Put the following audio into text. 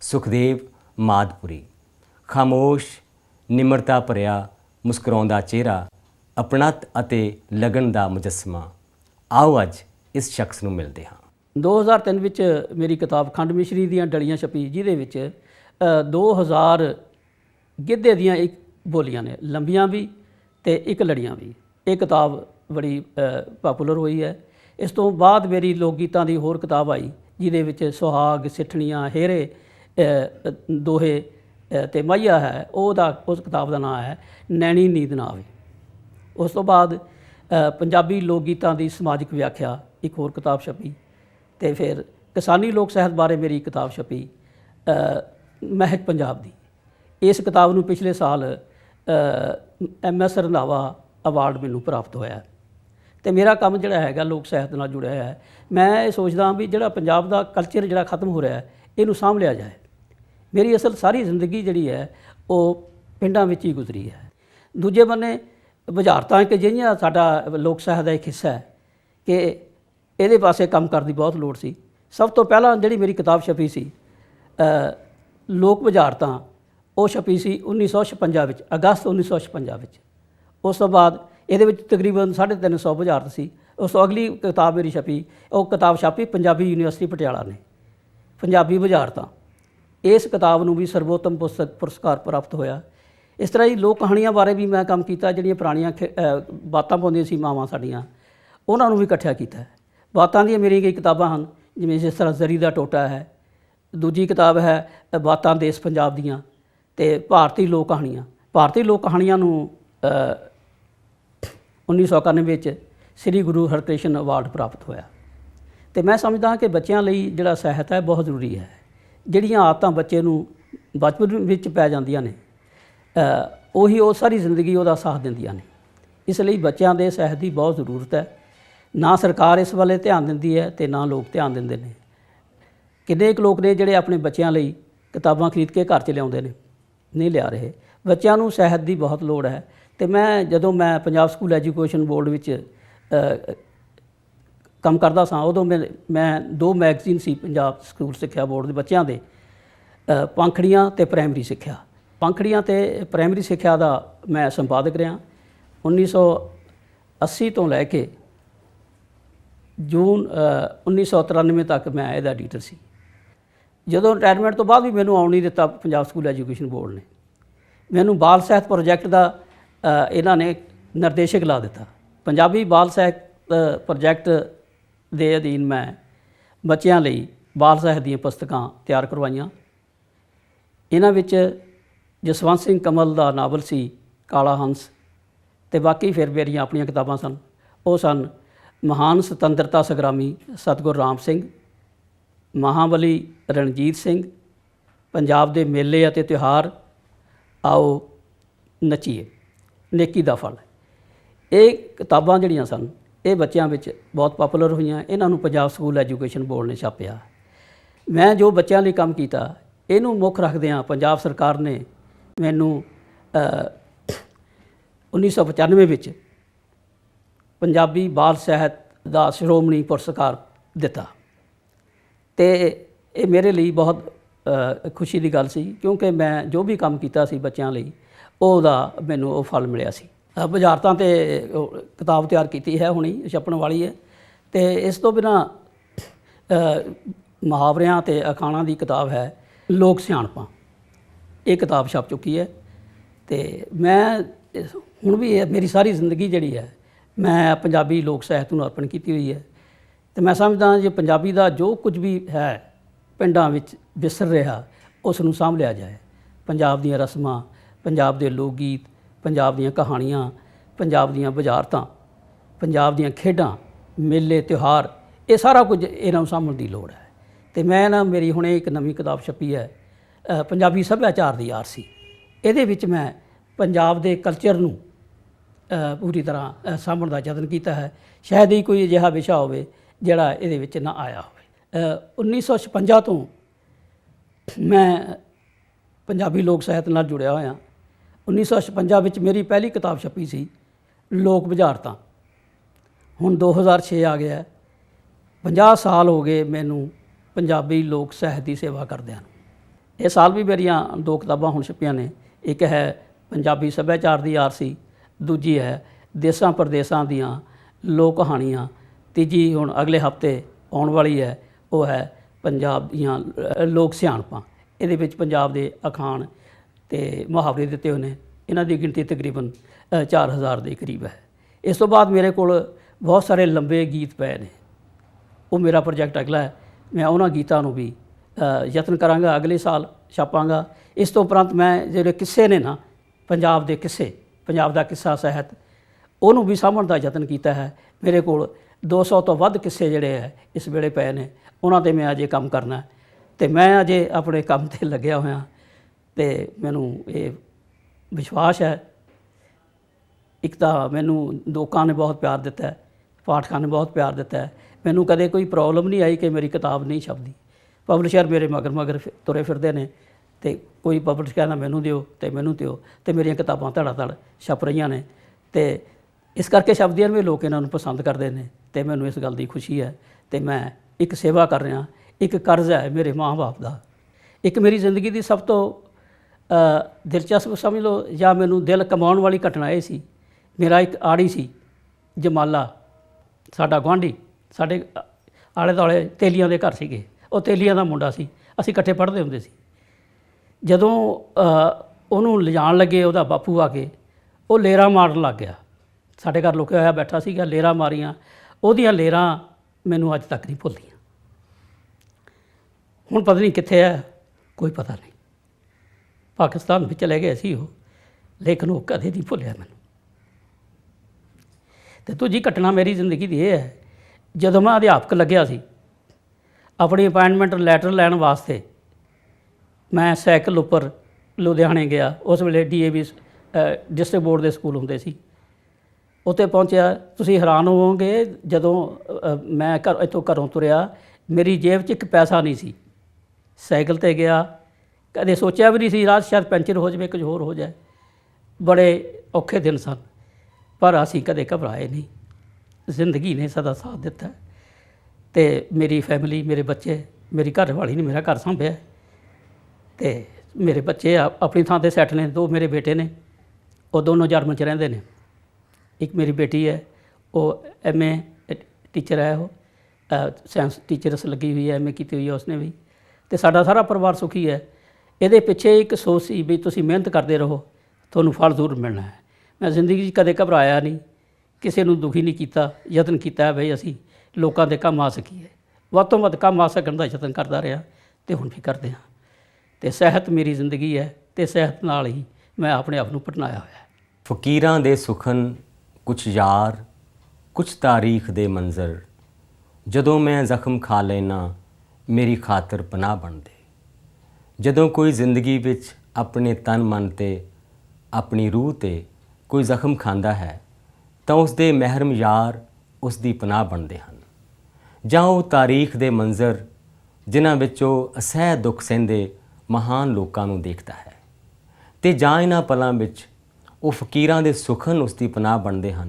ਸੁਖਦੇਵ ਮਾਦਪੁਰੀ। ਖਾਮੋਸ਼ ਨਿਮਰਤਾ ਭਰਿਆ ਮੁਸਕਰਾਉਂਦਾ ਚਿਹਰਾ ਅਪਣਤ ਅਤੇ ਲਗਨ ਦਾ ਮੁਜਸਮਾ। ਆਓ ਅੱਜ ਇਸ ਸ਼ਖਸ ਨੂੰ ਮਿਲਦੇ ਹਾਂ। 2003 ਵਿੱਚ ਮੇਰੀ ਕਿਤਾਬ ਖੰਡ ਮਿਸ਼ਰੀ ਦੀਆਂ ਡਲੀਆਂ ਛਪੀ ਜਿਹਦੇ ਵਿੱਚ ਅ, 2000 ਗਿੱਧੇ ਦੀਆਂ ਇੱਕ ਬੋਲੀਆਂ ਨੇ ਲੰਬੀਆਂ ਵੀ ਤੇ ਇੱਕ ਲੜੀਆਂ ਵੀ। ਇਹ ਕਿਤਾਬ ਬੜੀ ਪਪੂਲਰ ਹੋਈ ਹੈ। ਇਸ ਤੋਂ ਬਾਅਦ ਮੇਰੀ ਲੋਕ ਗੀਤਾਂ ਦੀ ਹੋਰ ਕਿਤਾਬ ਆਈ ਜਿਹਦੇ ਵਿੱਚ ਸੁਹਾਗ ਸਿੱਠਣੀਆਂ ਹੇਰੇ ਦੋਹੇ ਅ, ਤੇ ਮਾਈਆ ਹੈ ਉਹਦਾ ਉਸ ਕਿਤਾਬ ਦਾ ਨਾਮ ਹੈ ਨੈਣੀ ਨੀਂਦ ਨਾ ਆਵੇ। ਉਸ ਤੋਂ ਬਾਅਦ ਪੰਜਾਬੀ ਲੋਕ ਗੀਤਾਂ ਦੀ ਸਮਾਜਿਕ ਵਿਆਖਿਆ ਇੱਕ ਹੋਰ ਕਿਤਾਬ ਛਪੀ ਤੇ ਫਿਰ ਕਿਸਾਨੀ ਲੋਕ ਸਾਹਿਤ ਬਾਰੇ ਮੇਰੀ ਕਿਤਾਬ ਛਪੀ ਮਹਿਕ ਪੰਜਾਬ ਦੀ। ਇਸ ਕਿਤਾਬ ਨੂੰ ਪਿਛਲੇ ਸਾਲ ਐਮ ਐਸ ਰੰਧਾਵਾ ਅਵਾਰਡ ਮੈਨੂੰ ਪ੍ਰਾਪਤ ਹੋਇਆ। ਹੈ। ਤੇ ਮੇਰਾ ਕੰਮ ਜਿਹੜਾ ਹੈਗਾ ਲੋਕ ਸਾਹਿਤ ਨਾਲ ਜੁੜਿਆ ਹੋਇਆ ਹੈ। ਮੈਂ ਇਹ ਸੋਚਦਾ ਹਾਂ ਵੀ ਜਿਹੜਾ ਪੰਜਾਬ ਦਾ ਕਲਚਰ ਜਿਹੜਾ ਖਤਮ ਹੋ ਰਿਹਾ ਹੈ ਇਹਨੂੰ ਸਾਂਭ ਲਿਆ ਜਾਏ। ਮੇਰੀ ਅਸਲ ਸਾਰੀ ਜ਼ਿੰਦਗੀ ਜਿਹੜੀ ਹੈ, ਉਹ ਪਿੰਡਾਂ ਵਿੱਚ ਹੀ ਗੁਜ਼ਰੀ ਹੈ। ਦੂਜੇ ਬੰਨੇ ਬੁਝਾਰਤਾਂ ਕਿ ਜਿਹੀਆਂ ਸਾਡਾ ਲੋਕ ਸਾਹਿਤ ਦਾ ਇੱਕ ਹਿੱਸਾ ਹੈ ਕਿ ਇਹਦੇ ਪਾਸੇ ਕੰਮ ਕਰਨ ਦੀ ਬਹੁਤ ਲੋੜ ਸੀ। ਸਭ ਤੋਂ ਪਹਿਲਾਂ ਜਿਹੜੀ ਮੇਰੀ ਕਿਤਾਬ ਛਪੀ ਸੀ ਲੋਕ ਬੁਝਾਰਤਾਂ ਉਹ ਛਪੀ ਸੀ 1956 ਵਿੱਚ, ਅਗਸਤ 1956 ਵਿੱਚ। ਉਸ ਤੋਂ ਬਾਅਦ ਇਹਦੇ ਵਿੱਚ ਤਕਰੀਬਨ 350 ਬੁਝਾਰਤ ਸੀ ਉਸ ਤੋਂ ਅਗਲੀ ਕਿਤਾਬ ਮੇਰੀ ਛਪੀ, ਉਹ ਕਿਤਾਬ ਛਾਪੀ ਪੰਜਾਬੀ ਯੂਨੀਵਰਸਿਟੀ ਪਟਿਆਲਾ ਨੇ, ਪੰਜਾਬੀ ਬੁਝਾਰਤਾਂ ਇਸ ਕਿਤਾਬ ਨੂੰ ਵੀ ਸਰਵੋਤਮ ਪੁਸਤਕ ਪੁਰਸਕਾਰ ਪ੍ਰਾਪਤ ਹੋਇਆ। ਇਸ ਤਰ੍ਹਾਂ ਹੀ ਲੋਕ ਕਹਾਣੀਆਂ ਬਾਰੇ ਵੀ ਮੈਂ ਕੰਮ ਕੀਤਾ ਜਿਹੜੀਆਂ ਪੁਰਾਣੀਆਂ ਖੇ- ਬਾਤਾਂ ਪਾਉਂਦੀਆਂ ਸੀ ਮਾਵਾਂ ਸਾਡੀਆਂ ਉਹਨਾਂ ਨੂੰ ਵੀ ਇਕੱਠਿਆ ਕੀਤਾ। ਬਾਤਾਂ ਦੀਆਂ ਮੇਰੀਆਂ ਕਈ ਕਿਤਾਬਾਂ ਹਨ ਜਿਵੇਂ ਜਿਸ ਤਰ੍ਹਾਂ ਜ਼ਰੀ ਦਾ ਟੋਟਾ ਹੈ ਦੂਜੀ ਕਿਤਾਬ ਹੈ ਬਾਤਾਂ ਦੇਸ਼ ਪੰਜਾਬ ਦੀਆਂ ਤੇ ਭਾਰਤੀ ਲੋਕ ਕਹਾਣੀਆਂ। ਭਾਰਤੀ ਲੋਕ ਕਹਾਣੀਆਂ ਨੂੰ ਅ, 1991 ਵਿੱਚ ਸ੍ਰੀ ਗੁਰੂ ਹਰਕ੍ਰਿਸ਼ਨ ਅਵਾਰਡ ਪ੍ਰਾਪਤ ਹੋਇਆ। ਤੇ ਮੈਂ ਸਮਝਦਾ ਕਿ ਬੱਚਿਆਂ ਲਈ ਜਿਹੜਾ ਸਾਹਿਤ ਹੈ ਬਹੁਤ ਜ਼ਰੂਰੀ ਹੈ। ਜਿਹੜੀਆਂ ਆਦਤਾਂ ਬੱਚੇ ਨੂੰ ਬਚਪਨ ਵਿੱਚ ਪੈ ਜਾਂਦੀਆਂ ਨੇ ਉਹੀ ਉਹ ਸਾਰੀ ਜ਼ਿੰਦਗੀ ਉਹਦਾ ਸਾਥ ਦਿੰਦੀਆਂ ਨੇ। ਇਸ ਲਈ ਬੱਚਿਆਂ ਦੇ ਸਿਹਤ ਦੀ ਬਹੁਤ ਜ਼ਰੂਰਤ ਹੈ। ਨਾ ਸਰਕਾਰ ਇਸ ਵੱਲੇ ਧਿਆਨ ਦਿੰਦੀ ਹੈ ਤੇ ਨਾ ਲੋਕ ਧਿਆਨ ਦਿੰਦੇ ਨੇ। ਕਿੰਨੇ ਕੁ ਲੋਕ ਨੇ ਜਿਹੜੇ ਆਪਣੇ ਬੱਚਿਆਂ ਲਈ ਕਿਤਾਬਾਂ ਖਰੀਦ ਕੇ ਘਰ 'ਚ ਲਿਆਉਂਦੇ ਨੇ? ਨਹੀਂ ਲਿਆ ਰਹੇ। ਬੱਚਿਆਂ ਨੂੰ ਸਿਹਤ ਦੀ ਬਹੁਤ ਲੋੜ ਹੈ। ਤੇ ਮੈਂ ਜਦੋਂ ਮੈਂ ਪੰਜਾਬ ਸਕੂਲ ਐਜੂਕੇਸ਼ਨ ਬੋਰਡ ਵਿੱਚ ਕੰਮ ਕਰਦਾ ਸਾਂ ਉਦੋਂ ਮੈਂ ਮੈਂ ਦੋ ਮੈਗਜ਼ੀਨ ਸੀ ਪੰਜਾਬ ਸਕੂਲ ਸਿੱਖਿਆ ਬੋਰਡ ਦੇ ਬੱਚਿਆਂ ਦੇ ਪੰਖੜੀਆਂ ਤੇ ਪ੍ਰਾਇਮਰੀ ਸਿੱਖਿਆ। ਪੰਖੜੀਆਂ ਤੇ ਪ੍ਰਾਇਮਰੀ ਸਿੱਖਿਆ ਦਾ ਮੈਂ ਸੰਪਾਦਕ ਰਿਹਾ। 1980 ਤੋਂ ਲੈ ਕੇ ਜੂਨ ਅ, 1993 ਤੱਕ ਮੈਂ ਇਹਦਾ ਐਡੀਟਰ ਸੀ। ਜਦੋਂ ਰਿਟਾਇਰਮੈਂਟ ਤੋਂ ਬਾਅਦ ਵੀ ਮੈਨੂੰ ਆਉਣ ਨਹੀਂ ਦਿੱਤਾ ਪੰਜਾਬ ਸਕੂਲ ਐਜੂਕੇਸ਼ਨ ਬੋਰਡ ਨੇ। ਮੈਨੂੰ ਬਾਲ ਸਾਹਿਤ ਪ੍ਰੋਜੈਕਟ ਦਾ ਇਹਨਾਂ ਨੇ ਨਿਰਦੇਸ਼ਕ ਲਾ ਦਿੱਤਾ। ਪੰਜਾਬੀ ਬਾਲ ਸਾਹਿਤ ਪ੍ਰੋਜੈਕਟ ਦੇ ਅਧੀਨ ਮੈਂ ਬੱਚਿਆਂ ਲਈ ਬਾਲ ਸਾਹਿਤ ਦੀਆਂ ਪੁਸਤਕਾਂ ਤਿਆਰ ਕਰਵਾਈਆਂ। ਇਹਨਾਂ ਵਿੱਚ ਜਸਵੰਤ ਸਿੰਘ ਕਮਲ ਦਾ ਨਾਵਲ ਸੀ ਕਾਲਾ ਹੰਸ ਤੇ ਬਾਕੀ ਫਿਰ ਮੇਰੀਆਂ ਆਪਣੀਆਂ ਕਿਤਾਬਾਂ ਸਨ। ਉਹ ਸਨ ਮਹਾਨ ਸੁਤੰਤਰਤਾ ਸੰਗਰਾਮੀ ਸਤਗੁਰ ਰਾਮ ਸਿੰਘ, ਮਹਾਬਲੀ ਰਣਜੀਤ ਸਿੰਘ, ਪੰਜਾਬ ਦੇ ਮੇਲੇ ਅਤੇ ਤਿਉਹਾਰ, ਆਓ ਨੱਚੀਏ, ਨੇਕੀ ਦਾ ਫਲ। ਇਹ ਕਿਤਾਬਾਂ ਜਿਹੜੀਆਂ ਸਨ ਇਹ ਬੱਚਿਆਂ ਵਿੱਚ ਬਹੁਤ ਪਪੂਲਰ ਹੋਈਆਂ ਇਹਨਾਂ ਨੂੰ ਪੰਜਾਬ ਸਕੂਲ ਐਜੂਕੇਸ਼ਨ ਬੋਰਡ ਨੇ ਛਾਪਿਆ। ਮੈਂ ਜੋ ਬੱਚਿਆਂ ਲਈ ਕੰਮ ਕੀਤਾ ਇਹਨੂੰ ਮੁੱਖ ਰੱਖਦਿਆਂ ਪੰਜਾਬ ਸਰਕਾਰ ਨੇ ਮੈਨੂੰ ਅ, 1995 ਵਿੱਚ ਪੰਜਾਬੀ ਬਾਲ ਸਾਹਿਤ ਦਾ ਸ਼੍ਰੋਮਣੀ ਪੁਰਸਕਾਰ ਦਿੱਤਾ। ਤੇ ਇਹ ਮੇਰੇ ਲਈ ਬਹੁਤ ਖੁਸ਼ੀ ਦੀ ਗੱਲ ਸੀ ਕਿਉਂਕਿ ਮੈਂ ਜੋ ਵੀ ਕੰਮ ਕੀਤਾ ਸੀ ਬੱਚਿਆਂ ਲਈ ਉਹਦਾ ਮੈਨੂੰ ਉਹ ਫਲ ਮਿਲਿਆ ਸੀ। ਬੁਝਾਰਤਾਂ ਤੇ ਕਿਤਾਬ ਤਿਆਰ ਕੀਤੀ ਹੈ ਹੁਣੀ, ਛਪਣ ਵਾਲੀ ਹੈ। ਤੇ ਇਸ ਤੋਂ ਬਿਨਾ ਮੁਹਾਵਰਿਆਂ ਤੇ ਅਖਾਣਾਂ ਦੀ ਕਿਤਾਬ ਹੈ ਲੋਕ ਸਿਆਣਪਾਂ। ਇਹ ਕਿਤਾਬ ਛਪ ਚੁੱਕੀ ਹੈ। ਤੇ ਮੈਂ ਹੁਣ ਵੀ ਮੇਰੀ ਸਾਰੀ ਜ਼ਿੰਦਗੀ ਜਿਹੜੀ ਹੈ, ਮੈਂ ਪੰਜਾਬੀ ਲੋਕ ਸਾਹਿਤ ਨੂੰ ਅਰਪਣ ਕੀਤੀ ਹੋਈ ਹੈ। ਤੇ ਮੈਂ ਸਮਝਦਾ ਜੇ ਪੰਜਾਬੀ ਦਾ ਜੋ ਕੁਝ ਵੀ ਹੈ ਪਿੰਡਾਂ ਵਿੱਚ ਵਿਸਰ ਰਿਹਾ, ਉਸ ਨੂੰ ਸਾਂਭ ਲਿਆ ਜਾਏ। ਪੰਜਾਬ ਦੀਆਂ ਰਸਮਾਂ, ਪੰਜਾਬ ਦੇ ਲੋਕ ਗੀਤ ਪੰਜਾਬ ਦੀਆਂ ਕਹਾਣੀਆਂ ਪੰਜਾਬ ਦੀਆਂ ਬੁਝਾਰਤਾਂ ਪੰਜਾਬ ਦੀਆਂ ਖੇਡਾਂ ਮੇਲੇ ਤਿਉਹਾਰ ਇਹ ਸਾਰਾ ਕੁਝ ਇਹਨਾਂ ਨੂੰ ਸਾਂਭਣ ਦੀ ਲੋੜ ਹੈ। ਤੇ ਮੈਂ ਨਾ ਮੇਰੀ ਹੁਣੇ ਇੱਕ ਨਵੀਂ ਕਿਤਾਬ ਛਪੀ ਹੈ ਪੰਜਾਬੀ ਸੱਭਿਆਚਾਰ ਦੀ ਆਰਸੀ ਇਹਦੇ ਵਿੱਚ ਮੈਂ ਪੰਜਾਬ ਦੇ ਕਲਚਰ ਨੂੰ ਪੂਰੀ ਤਰ੍ਹਾਂ ਅ, ਸਾਂਭਣ ਦਾ ਯਤਨ ਕੀਤਾ ਹੈ। ਸ਼ਾਇਦ ਹੀ ਕੋਈ ਅਜਿਹਾ ਵਿਸ਼ਾ ਹੋਵੇ ਜਿਹੜਾ ਇਹਦੇ ਵਿੱਚ ਨਾ ਆਇਆ ਹੋਵੇ। ਅ, 1956 ਤੋਂ ਮੈਂ ਪੰਜਾਬੀ ਲੋਕ ਸਾਹਿਤ ਨਾਲ ਜੁੜਿਆ ਹੋਇਆ। 1956 ਵਿੱਚ ਮੇਰੀ ਪਹਿਲੀ ਕਿਤਾਬ ਛਪੀ ਸੀ, ਲੋਕ ਬੁਝਾਰਤਾਂ। ਹੁਣ 2006 ਆ ਗਿਆ ਹੈ। 50 ਸਾਲ ਹੋ ਗਏ ਮੈਨੂੰ ਪੰਜਾਬੀ ਲੋਕ ਸਾਹਿਤ ਦੀ ਸੇਵਾ ਕਰਦਿਆਂ ਨੂੰ। ਇਹ ਸਾਲ ਵੀ ਮੇਰੀਆਂ ਦੋ ਕਿਤਾਬਾਂ ਹੁਣ ਛਪੀਆਂ ਨੇ। ਇੱਕ ਹੈ ਪੰਜਾਬੀ ਸੱਭਿਆਚਾਰ ਦੀ ਆਰਸੀ, ਦੂਜੀ ਹੈ ਦੇਸਾਂ ਪ੍ਰਦੇਸਾਂ ਦੀਆਂ ਲੋਕ ਕਹਾਣੀਆਂ, ਤੀਜੀ ਹੁਣ ਅਗਲੇ ਹਫ਼ਤੇ ਆਉਣ ਵਾਲੀ ਹੈ, ਉਹ ਹੈ ਪੰਜਾਬ ਦੀਆਂ ਲੋਕ ਸਿਆਣਪਾਂ। ਇਹਦੇ ਵਿੱਚ ਪੰਜਾਬ ਦੇ ਅਖਾਣ ਤੇ ਮੁਹਾਵਰੇ ਦਿੱਤੇ ਹੋਏ ਨੇ। ਇਹਨਾਂ ਦੀ ਗਿਣਤੀ ਤਕਰੀਬਨ ਅ, 4000 ਦੇ ਕਰੀਬ ਹੈ। ਇਸ ਤੋਂ ਬਾਅਦ ਮੇਰੇ ਕੋਲ ਬਹੁਤ ਸਾਰੇ ਲੰਬੇ ਗੀਤ ਪਏ ਨੇ। ਉਹ ਮੇਰਾ ਪ੍ਰੋਜੈਕਟ ਅਗਲਾ ਹੈ। ਮੈਂ ਉਹਨਾਂ ਗੀਤਾਂ ਨੂੰ ਵੀ ਯਤਨ ਕਰਾਂਗਾ ਅਗਲੇ ਸਾਲ ਛਾਪਾਂਗਾ। ਇਸ ਤੋਂ ਉਪਰੰਤ ਮੈਂ ਜਿਹੜੇ ਕਿੱਸੇ ਨੇ ਨਾ ਪੰਜਾਬ ਦੇ ਕਿੱਸੇ ਪੰਜਾਬ ਦਾ ਕਿੱਸਾ ਸਾਹਿਤ ਉਹਨੂੰ ਵੀ ਸਾਂਭਣ ਦਾ ਯਤਨ ਕੀਤਾ ਹੈ। ਮੇਰੇ ਕੋਲ 200 ਤੋਂ ਵੱਧ ਕਿੱਸੇ ਜਿਹੜੇ ਹੈ ਇਸ ਵੇਲੇ ਪਏ ਨੇ। ਉਹਨਾਂ ਤੇ ਮੈਂ ਅਜੇ ਕੰਮ ਕਰਨਾ ਹੈ। ਤੇ ਮੈਂ ਅਜੇ ਆਪਣੇ ਕੰਮ ਤੇ ਲੱਗਿਆ ਹੋਇਆ। ਤੇ ਮੈਨੂੰ ਇਹ ਵਿਸ਼ਵਾਸ ਹੈ। ਇੱਕ ਤਾਂ ਮੈਨੂੰ ਲੋਕਾਂ ਨੇ ਬਹੁਤ ਪਿਆਰ ਦਿੱਤਾ ਪਾਠਕਾਂ ਨੇ ਬਹੁਤ ਪਿਆਰ ਦਿੱਤਾ ਮੈਨੂੰ ਕਦੇ ਕੋਈ ਪ੍ਰੋਬਲਮ ਨਹੀਂ ਆਈ ਕਿ ਮੇਰੀ ਕਿਤਾਬ ਨਹੀਂ ਛਪਦੀ। ਪਬਲਿਸ਼ਰ ਮੇਰੇ ਮਗਰ ਮਗਰ ਤੁਰੇ ਫਿਰਦੇ ਨੇ ਤੇ ਕੋਈ ਪਬਲਿਸ਼ ਕਹਿੰਦਾ ਮੈਨੂੰ ਦਿਓ ਤੇ ਮੈਨੂੰ ਦਿਓ ਤੇ ਮੇਰੀਆਂ ਕਿਤਾਬਾਂ ਧੜਾ ਧੜ ਛਪ ਰਹੀਆਂ ਨੇ ਤੇ ਇਸ ਕਰਕੇ ਛਪਦੀਆਂ ਨੇ ਵੀ ਲੋਕ ਇਹਨਾਂ ਨੂੰ ਪਸੰਦ ਕਰਦੇ ਨੇ ਤੇ ਮੈਨੂੰ ਇਸ ਗੱਲ ਦੀ ਖੁਸ਼ੀ ਹੈ ਤੇ ਮੈਂ ਇੱਕ ਸੇਵਾ ਕਰ ਰਿਹਾ, ਇੱਕ ਕਰਜ਼ ਹੈ ਮੇਰੇ ਮਾਂ-ਬਾਪ ਦਾ। ਇੱਕ ਮੇਰੀ ਜ਼ਿੰਦਗੀ ਦੀ ਸਭ ਤੋਂ ਦਿਲਚਸਪ ਸਮਝ ਲਓ ਜਾਂ ਮੈਨੂੰ ਦਿਲ ਕਮਾਉਣ ਵਾਲੀ ਘਟਨਾ ਇਹ ਸੀ, ਮੇਰਾ ਇੱਕ ਆੜੀ ਸੀ, ਜਮਾਲਾ, ਸਾਡਾ ਗੁਆਂਢੀ, ਸਾਡੇ ਆਲੇ ਦੁਆਲੇ ਤੇਲੀਆਂ ਦੇ ਘਰ ਸੀਗੇ, ਉਹ ਤੇਲੀਆਂ ਦਾ ਮੁੰਡਾ ਸੀ, ਅਸੀਂ ਇਕੱਠੇ ਪੜ੍ਹਦੇ ਹੁੰਦੇ ਸੀ। ਜਦੋਂ ਉਹਨੂੰ ਲਿਜਾਣ ਲੱਗੇ ਉਹਦਾ ਬਾਪੂ ਆ ਕੇ, ਉਹ ਲੇਰਾ ਮਾਰਨ ਲੱਗ ਗਿਆ। ਸਾਡੇ ਘਰ ਲੁਕਿਆ ਹੋਇਆ ਬੈਠਾ ਸੀਗਾ, ਲੇਰਾ ਮਾਰੀਆਂ, ਉਹਦੀਆਂ ਲੇਰਾਂ ਮੈਨੂੰ ਅੱਜ ਤੱਕ ਨਹੀਂ ਭੁੱਲਦੀਆਂ। ਹੁਣ ਪਤਾ ਨਹੀਂ ਕਿੱਥੇ ਹੈ, ਕੋਈ ਪਤਾ ਨਹੀਂ। ਪਾਕਿਸਤਾਨ ਵਿੱਚ ਚਲੇ ਗਏ ਸੀ ਉਹ। ਲੇਕਿਨ ਉਹ ਕਦੇ ਨਹੀਂ ਭੁੱਲਿਆ ਮੈਨੂੰ। ਤੇ ਦੂਜੀ ਘਟਨਾ ਮੇਰੀ ਜ਼ਿੰਦਗੀ ਦੀ ਇਹ ਹੈ, ਜਦੋਂ ਮੈਂ ਅਧਿਆਪਕ ਲੱਗਿਆ ਸੀ, ਆਪਣੀ ਅਪਾਇੰਟਮੈਂਟ ਲੈਟਰ ਲੈਣ ਵਾਸਤੇ, ਮੈਂ ਸਾਈਕਲ ਉੱਪਰ ਲੁਧਿਆਣੇ ਗਿਆ। ਉਸ ਵੇਲੇ ਡੀਏਵੀ ਡਿਸਟ੍ਰਿਕਟ ਬੋਰਡ ਦੇ ਸਕੂਲ ਹੁੰਦੇ ਸੀ। ਉੱਥੇ ਪਹੁੰਚਿਆ, ਤੁਸੀਂ ਹੈਰਾਨ ਹੋਵੋਗੇ, ਜਦੋਂ ਮੈਂ ਘਰ, ਇੱਥੋਂ ਘਰੋਂ ਤੁਰਿਆ, ਮੇਰੀ ਜੇਬ 'ਚ ਇੱਕ ਪੈਸਾ ਨਹੀਂ ਸੀ। ਸਾਈਕਲ ਤੇ ਗਿਆ ਕਦੇ ਸੋਚਿਆ ਵੀ ਨਹੀਂ ਸੀ, ਰਾਤ ਸ਼ਾਇਦ ਪੈਂਚਰ ਹੋ ਜਾਵੇ, ਕੁਝ ਹੋਰ ਹੋ ਜਾਏ। ਬੜੇ ਔਖੇ ਦਿਨ ਸਨ, ਪਰ ਅਸੀਂ ਕਦੇ ਘਬਰਾਏ ਨਹੀਂ। ਜ਼ਿੰਦਗੀ ਨੇ ਸਦਾ ਸਾਥ ਦਿੱਤਾ। ਤੇ ਮੇਰੀ ਫੈਮਿਲੀ ਮੇਰੇ ਬੱਚੇ, ਮੇਰੀ ਘਰ ਵਾਲੀ ਨੇ ਮੇਰਾ ਘਰ ਸੰਭਿਆ। ਤੇ ਮੇਰੇ ਬੱਚੇ ਆਪਣੀ ਥਾਂ ਤੇ ਸੈੱਟ ਨੇ, ਦੋ ਮੇਰੇ ਬੇਟੇ ਨੇ। ਉਹ ਦੋਨੋਂ ਜਰਮਨ ਚ ਰਹਿੰਦੇ ਨੇ। ਇੱਕ ਮੇਰੀ ਬੇਟੀ ਹੈ, ਉਹ ਐਮਏ ਟੀਚਰ ਹੈ ਉਹ। ਸਾਇੰਸ ਟੀਚਰਸ ਲੱਗੀ ਹੋਈ ਹੈ ਐਮਏ ਕੀਤੀ ਹੋਈ ਹੈ ਉਸਨੇ ਵੀ। ਤੇ ਸਾਡਾ ਸਾਰਾ ਪਰਿਵਾਰ ਸੁਖੀ ਹੈ। ਇਹਦੇ ਪਿੱਛੇ ਇੱਕ ਸੋਚ ਸੀ ਵੀ ਤੁਸੀਂ ਮਿਹਨਤ ਕਰਦੇ ਰਹੋ, ਤੁਹਾਨੂੰ ਫਲ ਜ਼ਰੂਰ ਮਿਲਣਾ ਹੈ। ਮੈਂ ਜ਼ਿੰਦਗੀ 'ਚ ਕਦੇ ਘਬਰਾਇਆ ਨਹੀਂ, ਕਿਸੇ ਨੂੰ ਦੁਖੀ ਨਹੀਂ ਕੀਤਾ, ਯਤਨ ਕੀਤਾ ਹੈ ਵੀ ਅਸੀਂ ਲੋਕਾਂ ਦੇ ਕੰਮ ਆ ਸਕੀਏ। ਵੱਧ ਤੋਂ ਵੱਧ ਕੰਮ ਆ ਸਕਣ ਦਾ ਯਤਨ ਕਰਦਾ ਰਿਹਾ ਤੇ ਹੁਣ ਵੀ ਕਰਦੇ ਹਾਂ। ਤੇ ਸਿਹਤ ਮੇਰੀ ਜ਼ਿੰਦਗੀ ਹੈ ਤੇ ਸਿਹਤ ਨਾਲ ਹੀ ਮੈਂ ਆਪਣੇ ਆਪ ਨੂੰ ਪਟਨਾਇਆ ਹੋਇਆ ਫਕੀਰਾਂ ਦੇ ਸੁਖਨ ਕੁਛ ਯਾਰ, ਕੁਛ ਤਾਰੀਖ ਦੇ ਮੰਜ਼ਰ। ਜਦੋਂ ਮੈਂ ਜ਼ਖਮ ਖਾ ਲੈਣਾ ਮੇਰੀ ਖਾਤਰ ਪਨਾਹ ਬਣਦੇ। ਜਦੋਂ ਕੋਈ ਜ਼ਿੰਦਗੀ ਵਿੱਚ ਆਪਣੇ ਤਨ ਮਨ ਤੇ, ਆਪਣੀ ਰੂਹ ਤੇ ਕੋਈ ਜ਼ਖਮ ਖਾਂਦਾ ਹੈ, ਤਾਂ ਉਸ ਦੇ ਮਹਿਰਮ ਯਾਰ ਉਸ ਦੀ ਪਨਾਹ ਬਣਦੇ ਹਨ। ਜਾਂ ਉਹ ਤਾਰੀਖ ਦੇ ਮੰਜ਼ਰ ਜਿਨ੍ਹਾਂ ਵਿੱਚ ਉਹ ਅਸਹਿ ਦੁੱਖ ਸਹਿੰਦੇ ਮਹਾਨ ਲੋਕਾਂ ਨੂੰ ਦੇਖਦਾ ਹੈ, ਤੇ ਜਾਂ ਇਹਨਾਂ ਪਲਾਂ ਵਿੱਚ ਉਹ ਫਕੀਰਾਂ ਦੇ ਸੁਖਨ ਉਸ ਦੀ ਪਨਾਹ ਬਣਦੇ ਹਨ